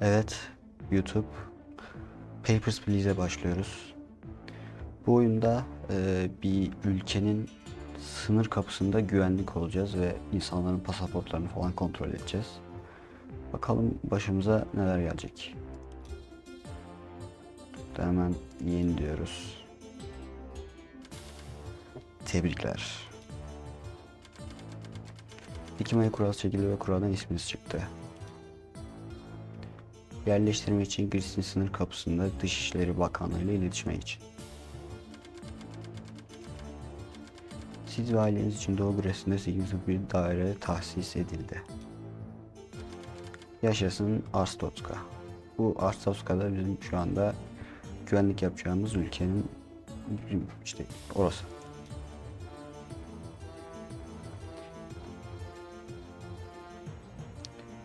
Evet, YouTube. Papers, Please'e başlıyoruz. Bu oyunda e, bir ülkenin sınır kapısında güvenlik olacağız ve insanların pasaportlarını falan kontrol edeceğiz. Bakalım başımıza neler gelecek. Hemen yeni diyoruz. Tebrikler. Ekim ayı kurası çekildi ve kuradan isminiz çıktı. Yerleştirme için Gris'in sınır kapısında Dışişleri Bakanlığı ile iletişime için. Siz ve aileniz için Doğu Gres'inde 8 bir daire tahsis edildi. Yaşasın Arstotska. Bu Arstotska da bizim şu anda güvenlik yapacağımız ülkenin işte orası.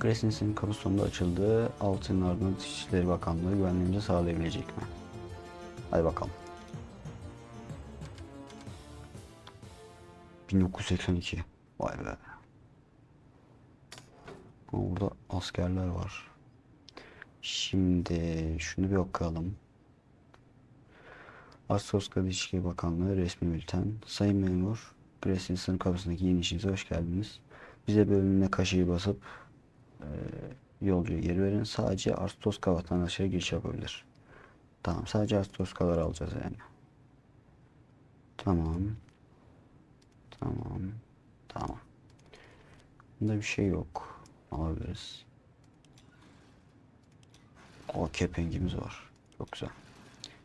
Gresens'in kapı sonunda açıldığı altın ardından Dışişleri Bakanlığı güvenliğimizi sağlayabilecek mi? Hadi bakalım. 1982. Vay be. Burada askerler var. Şimdi şunu bir okuyalım. Arstoska Dışişleri Bakanlığı resmi bülten. Sayın memur, Gres'in sınır kapısındaki yeni işinize hoş geldiniz. Bize bölümüne kaşıyı basıp e, yolcuyu geri verin. Sadece Arstoska vatandaşları giriş yapabilir. Tamam, sadece Arstoskalar alacağız yani. Tamam. Tamam. Tamam. Bunda bir şey yok. Alabiliriz. O kepengimiz var. Çok güzel.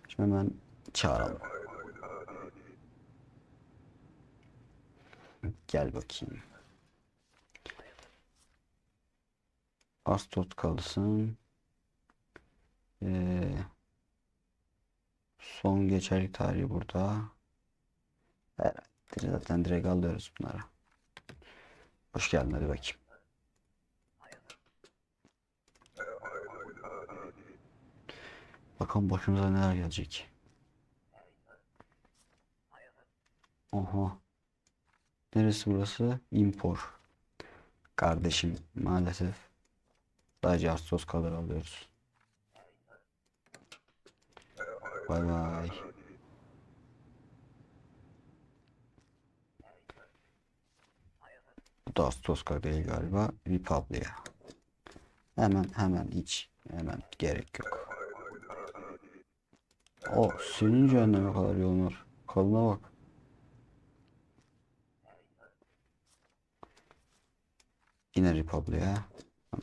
Şimdi hemen çağıralım. Gel bakayım. Astot kalsın. Ee, son geçerlik tarihi burada. Herhalde zaten direkt alıyoruz bunları. Hoş geldin hadi bakayım. Bakalım başımıza neler gelecek. Oha. Neresi burası? Impor. Kardeşim maalesef sadece Astos kadar alıyoruz. Bay bay. Bu da Astoska değil galiba. Republia. Hemen hemen hiç hemen gerek yok. O senin cehenneme kadar yolun var. Kalına bak. Yine Republic'e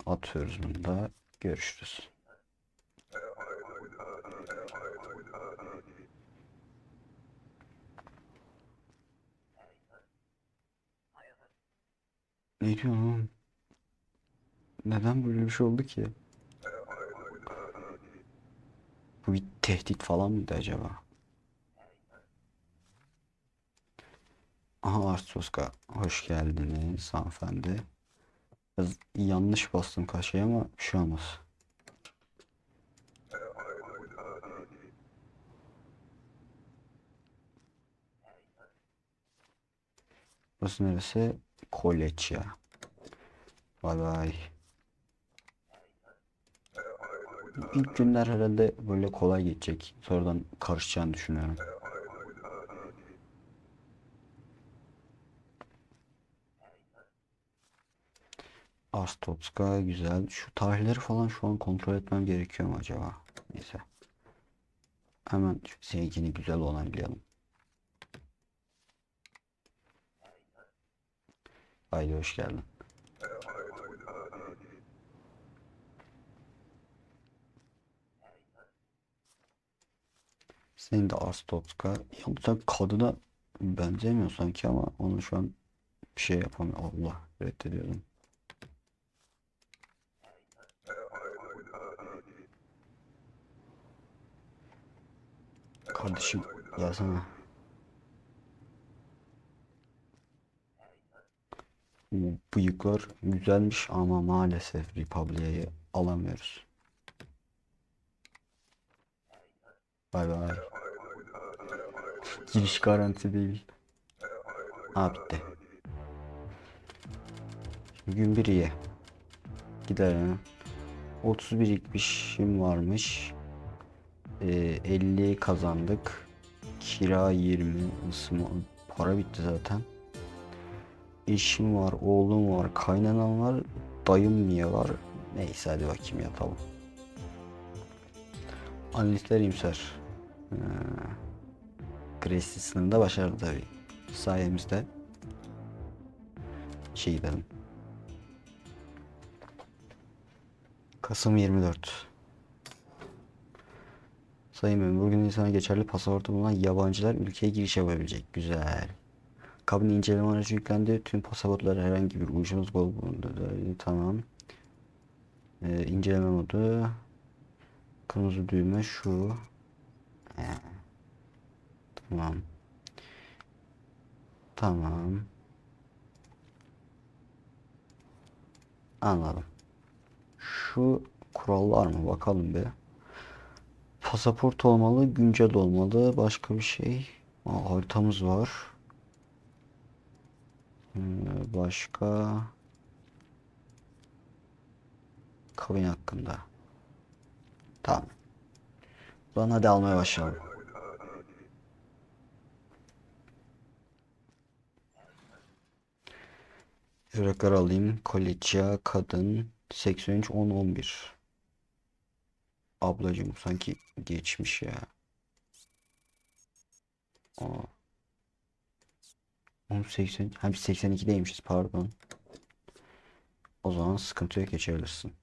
atıyoruz bunu da. Görüşürüz. Ne diyorsun? Neden böyle bir şey oldu ki? Bu bir tehdit falan mıydı acaba? Aha Arstoska hoş geldiniz hanımefendi. Biraz yanlış bastım kaşeyi ama bir şey olmaz. Burası neresi? Kolechya. Bay bay. İlk günler herhalde böyle kolay geçecek. Sonradan karışacağını düşünüyorum. Arstotska güzel. Şu tarihleri falan şu an kontrol etmem gerekiyor mu acaba? Neyse. Hemen seninkini güzel onaylayalım. Haydi hoş geldin. Senin de Arstotska. Yalnız sen kadına benzemiyor sanki ama onu şu an bir şey yapamıyor. Allah reddediyorum. Kardeşim gelsene. Bu bıyıklar güzelmiş ama maalesef Republia'yı alamıyoruz. Bay bay. Giriş garanti değil. Ha bitti. Gün bir iyi. Gidelim. 30 birikmişim varmış. Ee, 50 kazandık. Kira 20. ısınma para bitti zaten. Eşim var, oğlum var, kaynanam var, dayım niye var? Neyse hadi bakayım yatalım. Analistler imser. Ee, Gracie sınırında başardı tabii. Sayemizde. İşe gidelim. Kasım 24. Sayın Memur, bugün insana geçerli pasaportu bulunan yabancılar ülkeye giriş yapabilecek. Güzel. Kabin inceleme aracı yüklendi. Tüm pasaportlara herhangi bir uyuşmazlık olup bulundu. Ee, Tamam. Ee, inceleme modu. Kırmızı düğme şu. Ee, Tamam. Tamam. Anladım. Şu kurallar mı? Bakalım bir. Pasaport olmalı, güncel olmalı. Başka bir şey. Aa, haritamız var. Hmm, Başka. Kabin hakkında. Tamam. Zaman hadi almaya başlayalım. Evraklar alayım. Koleçya, kadın, 83, 10, 11. Ablacım sanki geçmiş ya. Aa. 10, 80, ha biz 82'deymişiz pardon. O zaman sıkıntı yok geçebilirsin.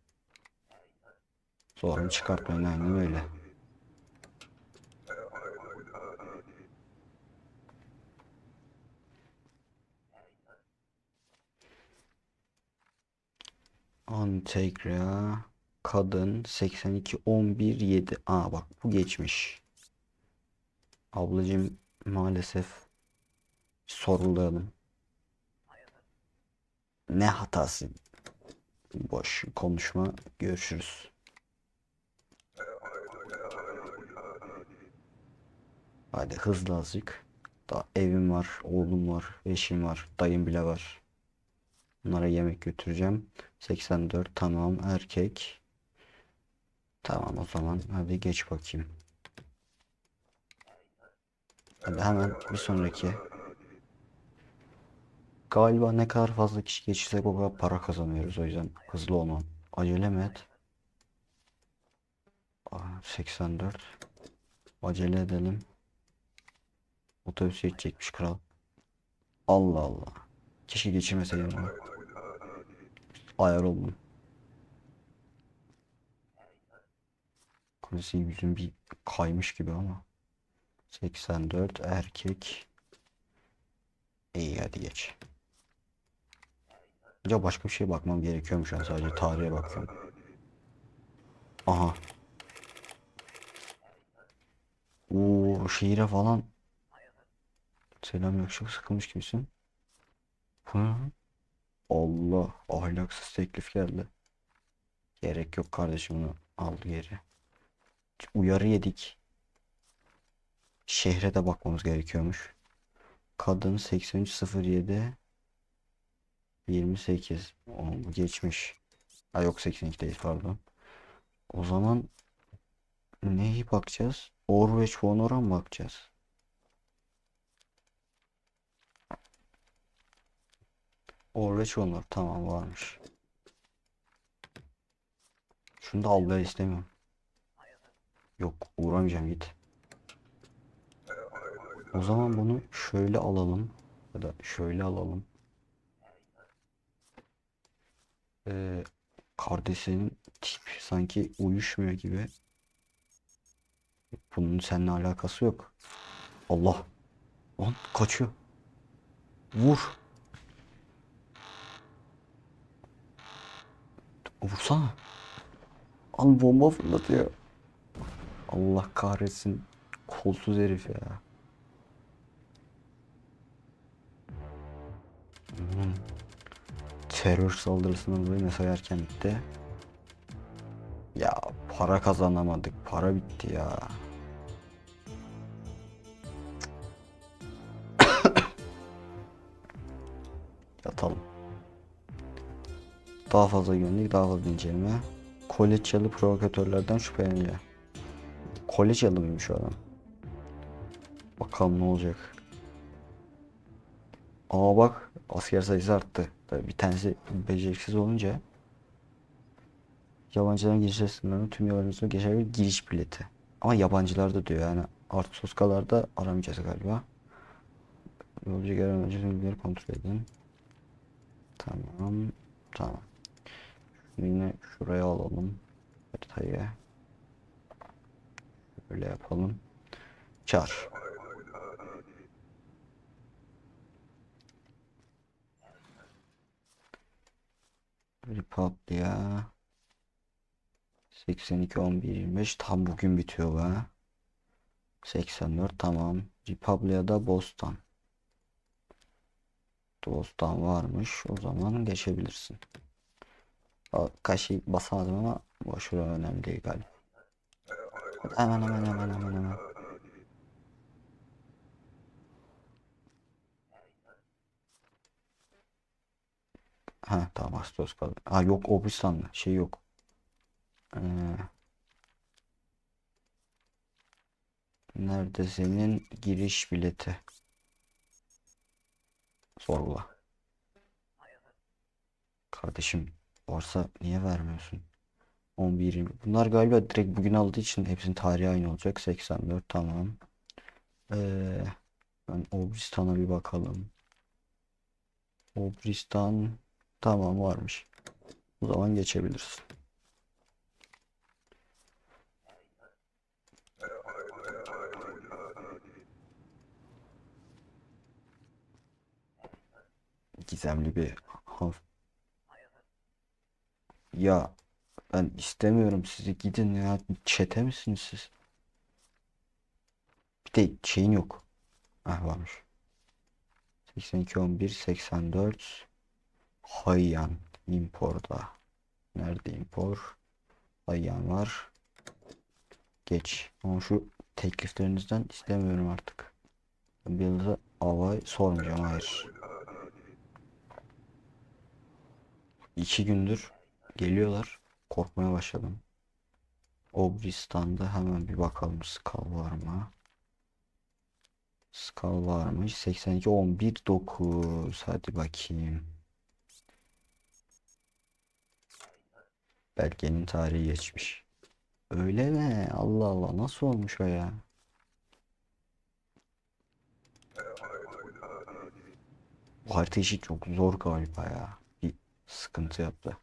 Zorunu çıkartmayın aynen öyle. Antegra kadın 82 11 7. Aa bak bu geçmiş. Ablacığım maalesef sorulayalım. Ne hatası? Boş konuşma. Görüşürüz. Hadi hızlı azıcık. Daha evim var, oğlum var, eşim var, dayım bile var. Bunlara yemek götüreceğim. 84 tamam erkek. Tamam o zaman hadi geç bakayım. Hadi hemen bir sonraki. Galiba ne kadar fazla kişi geçirsek o kadar para kazanıyoruz o yüzden hızlı olmam. Acele et? Aa, 84. Acele edelim. Otobüs geçecekmiş kral. Allah Allah. Keşke geçirmeseydim. Ayar oldum. Kulesi yüzüm bir kaymış gibi ama. 84 erkek. İyi hadi geç. Ya başka bir şeye bakmam gerekiyormuş şu sadece tarihe bakıyorum. Aha. Oo şehire falan. Selam yakışık sıkılmış gibisin. Lan? Allah ahlaksız teklif geldi. Gerek yok kardeşim bunu aldı geri. Uyarı yedik. Şehre de bakmamız gerekiyormuş. Kadın 8307 28. O, bu geçmiş. Ha yok 82'deyiz pardon. O zaman neyi bakacağız? Orveç Honor'a mı bakacağız? Orveç Honor tamam varmış. Şunu da al ver istemiyorum. Yok uğramayacağım git. O zaman bunu şöyle alalım. Ya da şöyle alalım. Ee, kardeşinin tip sanki uyuşmuyor gibi. Bunun seninle alakası yok. Allah. Lan kaçıyor. Vur. Vursana. Al bomba fırlatıyor. Allah kahretsin. Kolsuz herif ya. Terör saldırısından dolayı mesai erken bitti. Ya para kazanamadık. Para bitti ya. Yatalım. Daha fazla güvenlik, daha fazla inceleme. Kolekçyalı provokatörlerden şüpheleniyor. Kolekçyalı mıymış o adam? Bakalım ne olacak. Aa bak asker sayısı arttı. Tabii bir tanesi beceriksiz olunca yabancıların giriş sınırlarını tüm yabancılara geçer bir giriş bileti. Ama yabancılarda diyor yani artı soskalarda aramayacağız galiba. Yolcu gelen önce kontrol edin. Tamam. Tamam. Yine şuraya alalım. Haritayı. Böyle yapalım. Çağır. Republia 82 11 25 tam bugün bitiyor be. 84 tamam. Republia'da Boston. Boston varmış. O zaman geçebilirsin. Kaşı basamadım ama boş ver önemli değil galiba. Hemen hemen hemen hemen hemen. Ha tamam Astos kaldı. Ha yok Obristan'da şey yok. Ee, nerede senin giriş bileti? Sorgula. Kardeşim varsa niye vermiyorsun? 11 20. Bunlar galiba direkt bugün aldığı için hepsinin tarihi aynı olacak. 84 tamam. Ee, ben Obristan'a bir bakalım. Obristan tamam varmış. O zaman geçebiliriz. Gizemli bir. Ya ben istemiyorum sizi gidin ya. Çete misiniz siz? Bir de şeyin yok. Ah varmış. 82 11 84 Hayyan imporda. Nerede impor? Hayyan var. Geç. Ama şu tekliflerinizden istemiyorum artık. Bir yılda avay sormayacağım. Hayır. İki gündür geliyorlar. Korkmaya başladım. Obristan'da hemen bir bakalım skal var mı? Skal varmış. 82 11 9. Hadi bakayım. Belgenin tarihi geçmiş. Öyle mi? Allah Allah nasıl olmuş o ya? Bu harita işi çok zor galiba ya. Bir sıkıntı yaptı.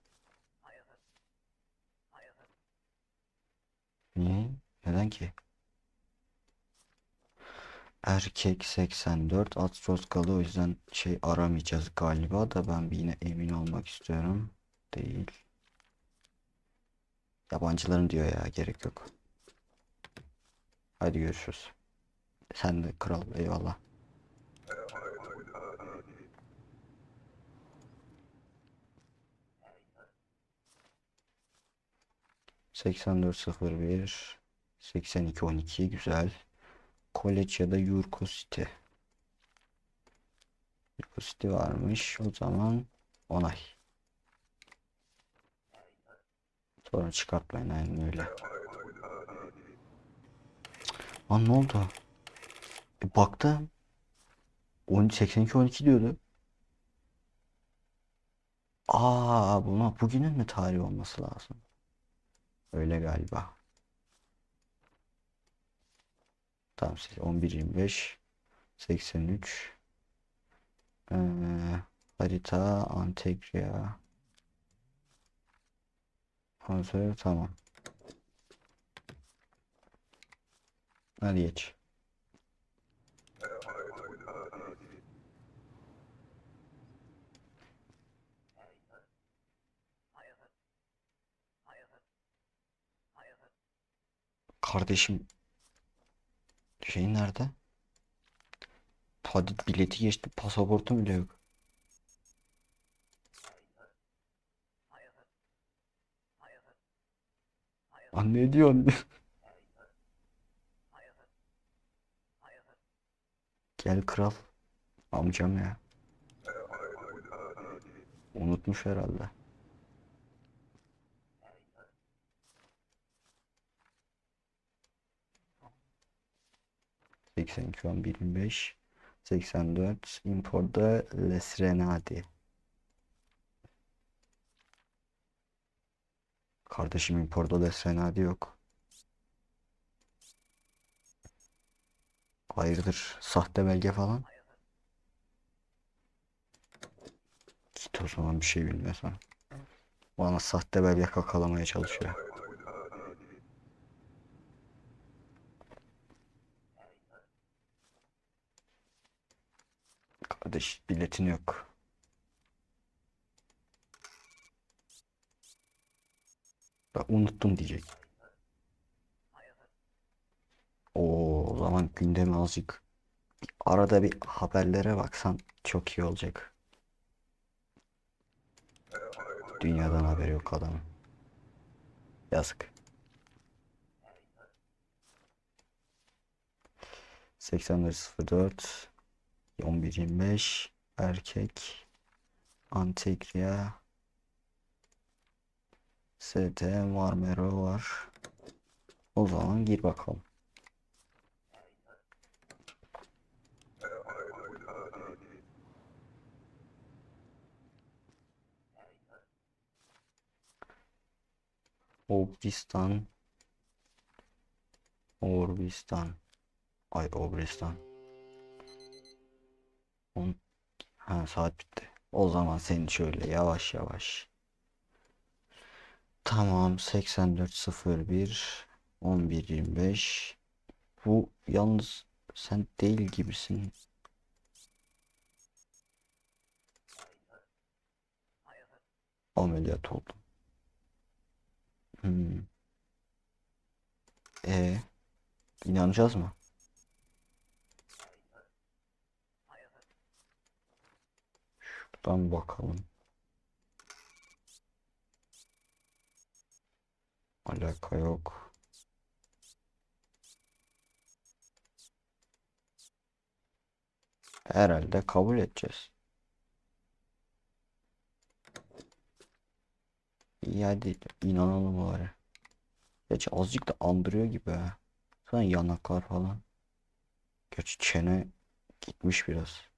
Niye? Neden ki? Erkek 84 Astroskalı o yüzden şey aramayacağız galiba da ben bir yine emin olmak istiyorum. Değil. Yabancıların diyor ya gerek yok. Hadi görüşürüz. Sen de kral eyvallah. Seksen dört sıfır bir, seksen iki on iki güzel. College ya da Yurko City. Yurko City varmış. O zaman onay. Sonra çıkartmayın aynen öyle. Lan ne oldu? E, baktım. 10 82 12 diyordu. Aa buna bugünün mü tarihi olması lazım? Öyle galiba. Tamam 11 25 83 ee, harita Antegria Konser tamam. Hadi geç. Kardeşim şeyin nerede? Hadi bileti geçti pasaportum bile yok. Lan ne diyorsun? Gel kral. Amcam ya. Unutmuş herhalde. 82 11 25 84 Imporda Lesrenadi. Kardeşim Imporda Lesrenadi yok. Hayırdır? Sahte belge falan? Git o zaman bir şey bilmiyorsan. Bana sahte belge kakalamaya çalışıyor. Kardeş biletin yok. Bak unuttum diyecek. O zaman gündemi azıcık arada bir haberlere baksan çok iyi olacak. Dünyadan haberi yok adamın. Yazık. 8104 1125 erkek. Antegria ST Marmero var. O zaman gir bakalım. Obristan. Orbistan Ay Obristan On... Ha saat bitti. O zaman seni şöyle yavaş yavaş. Tamam 8401 1125 Bu yalnız sen değil gibisin. Ameliyat oldum. Hmm. E inanacağız mı? Şuradan bakalım. Alaka yok. Herhalde kabul edeceğiz. İyi hadi inanalım bari. Gerçi azıcık da andırıyor gibi ha. Sana yanaklar falan. Gerçi çene gitmiş biraz.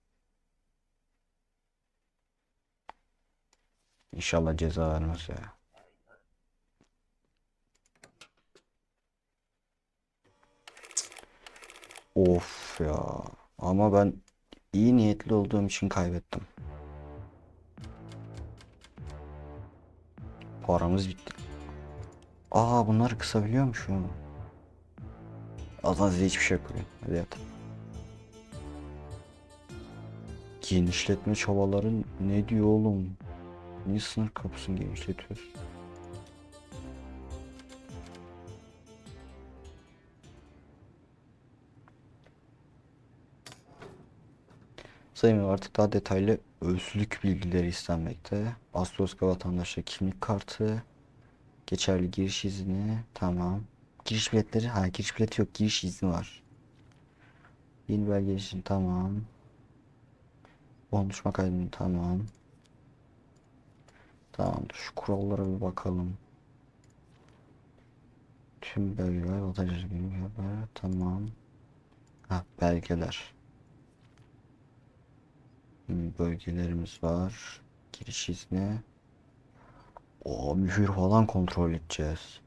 İnşallah ceza vermez ya. Of ya. Ama ben iyi niyetli olduğum için kaybettim. Paramız bitti. Aa bunlar kısabiliyormuşum. Size hiçbir şey bugün. Hadi yat. Genişletme çabaları ne diyor oğlum? Niye sınır kapısını genişletiyoruz? Sayın artık daha detaylı özlük bilgileri istenmekte. Astroska vatandaşlığı kimlik kartı, geçerli giriş izni, tamam. Giriş biletleri, ha giriş bileti yok, giriş izni var. Yeni belge için tamam. Konuşma kaydını tamam. Tamamdır. Şu kurallara bir bakalım. Tüm belgeler, vatandaşlık kimlik haber, tamam. Ha belgeler. Hmm, Bölgelerimiz var. Giriş izni. O mühür falan kontrol edeceğiz.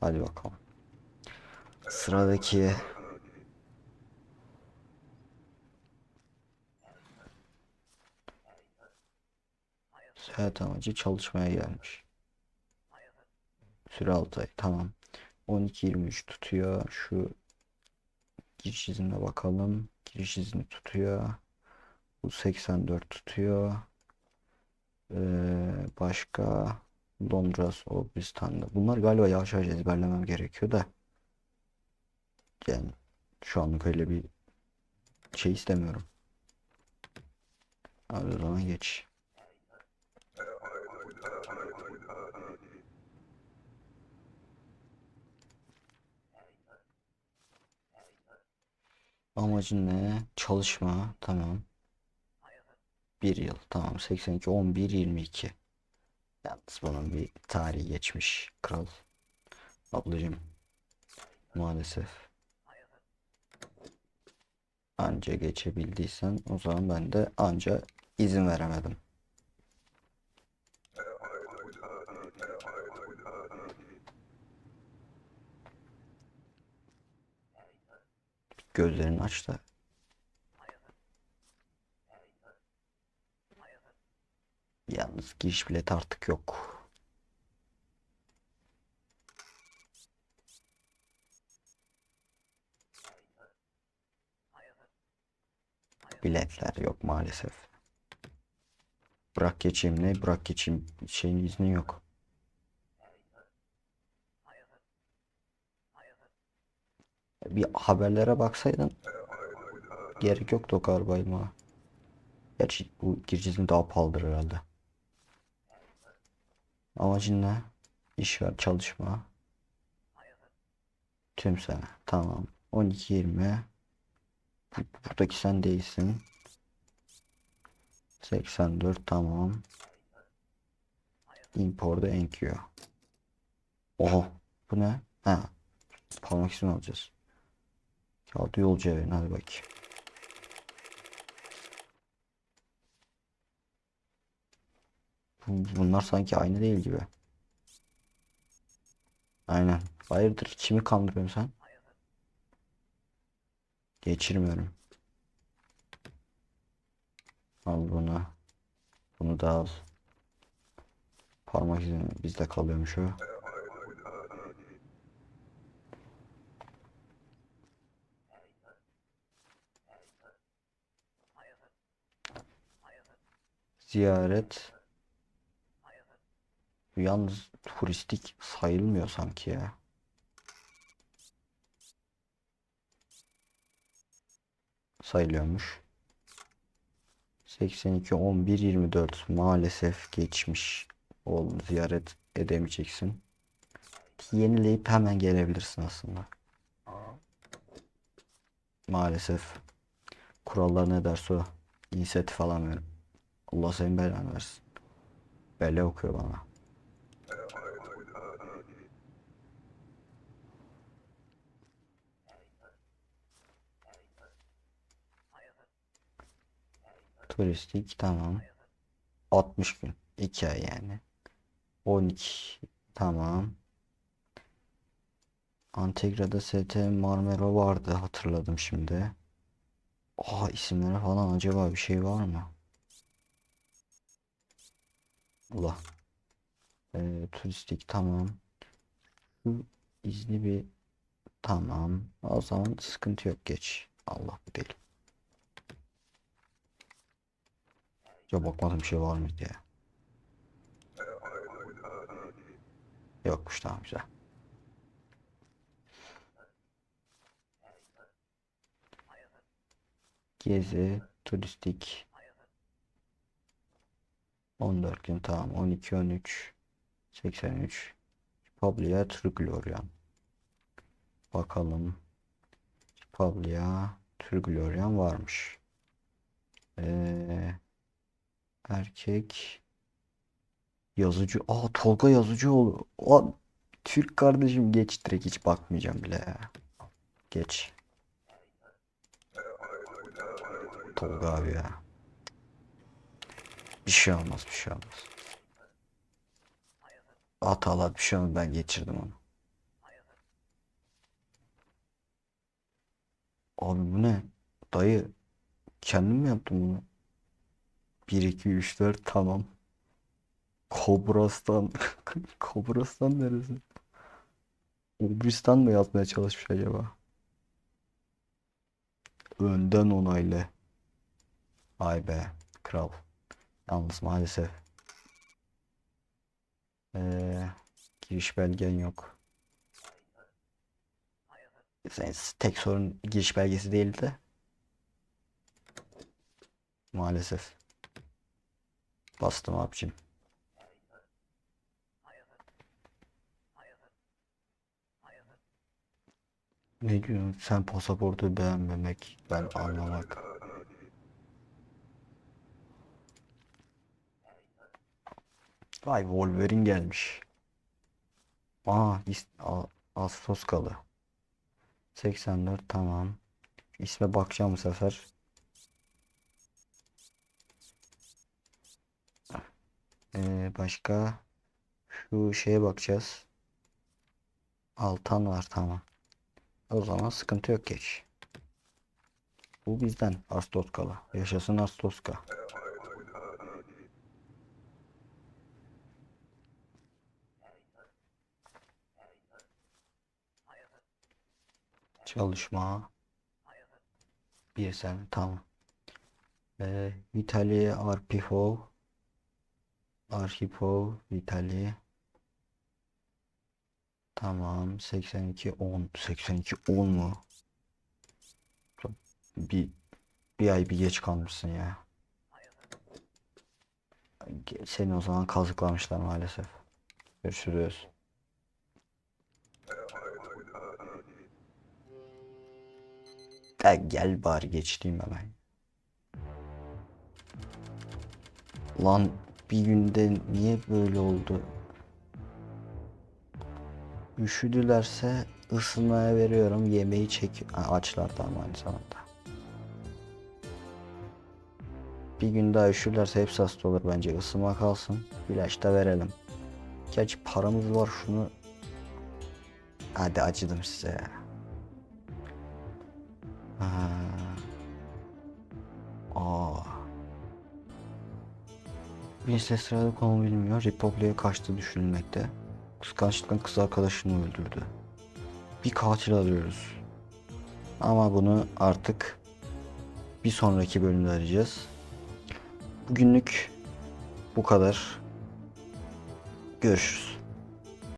Hadi bakalım. Sıradaki seyahat amacı çalışmaya gelmiş. Süre 6 ay. Tamam. 12-23 tutuyor. Şu giriş iznine bakalım. Giriş izni tutuyor. Bu 84 tutuyor. Ee, başka Londras, Obristan'da. Bunlar galiba yavaş yavaş ezberlemem gerekiyor da. Yani şu anlık öyle bir şey istemiyorum. Abi o zaman geç. Amacın ne? Çalışma. Tamam. Bir yıl. Tamam. 82, 11, 22. Yalnız bunun bir tarihi geçmiş. Kral. Ablacığım. Maalesef. anca geçebildiysen o zaman ben de anca izin veremedim. Gözlerini aç da. Yalnız giriş bileti artık yok. Biletler yok maalesef. Bırak geçeyim ne? Bırak geçeyim. Şeyin izni yok. Bir haberlere baksaydın gerek yoktu o kadar bayılmaya. Gerçi bu giriş izni daha pahalıdır herhalde. Amacın ne? İş ver, çalışma. Tüm sene. Tamam. 12-20. Bu- Buradaki sen değilsin. 84 tamam. Import'da enkiyor. Oha. Bu ne? Ha. Parmak ismi alacağız. Kağıdı yolcuya verin hadi bakayım. Bu- Bunlar sanki aynı değil gibi. Aynen. Hayırdır? Kimi kandırıyorsun sen? Geçirmiyorum. Al bunu. Bunu da al. Parmak izi bizde kalıyormuş o. Ziyaret. Yalnız turistik sayılmıyor sanki ya. Sayılıyormuş. 82 11 24 maalesef geçmiş. Oğlum ziyaret edemeyeceksin. Yenileyip hemen gelebilirsin aslında. Maalesef. Kurallar ne derse o. İnisiyatif alamıyorum. Allah senin belanı versin. Bele okuyor bana. Turistik tamam. 60 gün. 2 ay yani. 12 tamam. Antegra'da ST Marmero vardı hatırladım şimdi. Aa isimleri falan acaba bir şey var mı? Allah. Ee, turistik tamam. Şu izni bir tamam. O zaman sıkıntı yok geç. Allah bu değil. Ya bakmadım bir şey var mı diye. Yokmuş tamam güzel. Gezi, turistik. 14 gün tamam. 12, 13, 83. Pablia Triglavian. Bakalım. Pablia Triglavian varmış. Ee, erkek yazıcı. Aa Tolga Yazıcıoğlu. Aa, Türk kardeşim geç direkt hiç bakmayacağım bile. Geç. Tolga abi ya. Bir şey olmaz bir şey olmaz. Hatalar bir şey olmaz ben geçirdim onu. Abi bu ne? Dayı kendim mi yaptım bunu? 1 2 3 4 tamam. Kobras'tan Kobras'tan neresi? Obristan mı yazmaya çalışmış acaba? Önden onaylı. Ay be kral. Yalnız maalesef. Ee, giriş belgen yok. Senin tek sorun giriş belgesi değildi. Maalesef. Bastım abicim. Ne diyorsun? Sen pasaportu beğenmemek, ben anlamak. Vay Wolverine gelmiş. Aa, is- A- Ağustos kalı. 84 tamam. İsme bakacağım bu sefer. Ee, başka şu şeye bakacağız. Altan var tamam. O zaman sıkıntı yok geç. Bu bizden Arstotzkalı. Yaşasın Arstotzka. Çalışma. Bir sen tamam. Ee, Vitali Arpihov. Arhipov Vitali. Tamam 82 10 82 10 mu? Bir bir ay bir geç kalmışsın ya. Seni o zaman kazıklamışlar maalesef. Görüşürüz. Ya gel bari geçtiğim hemen. Lan bir günde niye böyle oldu? Üşüdülerse ısınmaya veriyorum. Yemeği çek... Açlar da aynı zamanda. Bir gün daha üşürlerse hepsi hasta olur bence. Isınma kalsın. İlaç da verelim. Gerçi paramız var şunu. Hadi acıdım size ya. Winston sırada konu bilmiyor. Republic'e kaçtı düşünülmekte. Kıskançlıktan kız arkadaşını öldürdü. Bir katil arıyoruz. Ama bunu artık bir sonraki bölümde arayacağız. Bugünlük bu kadar. Görüşürüz.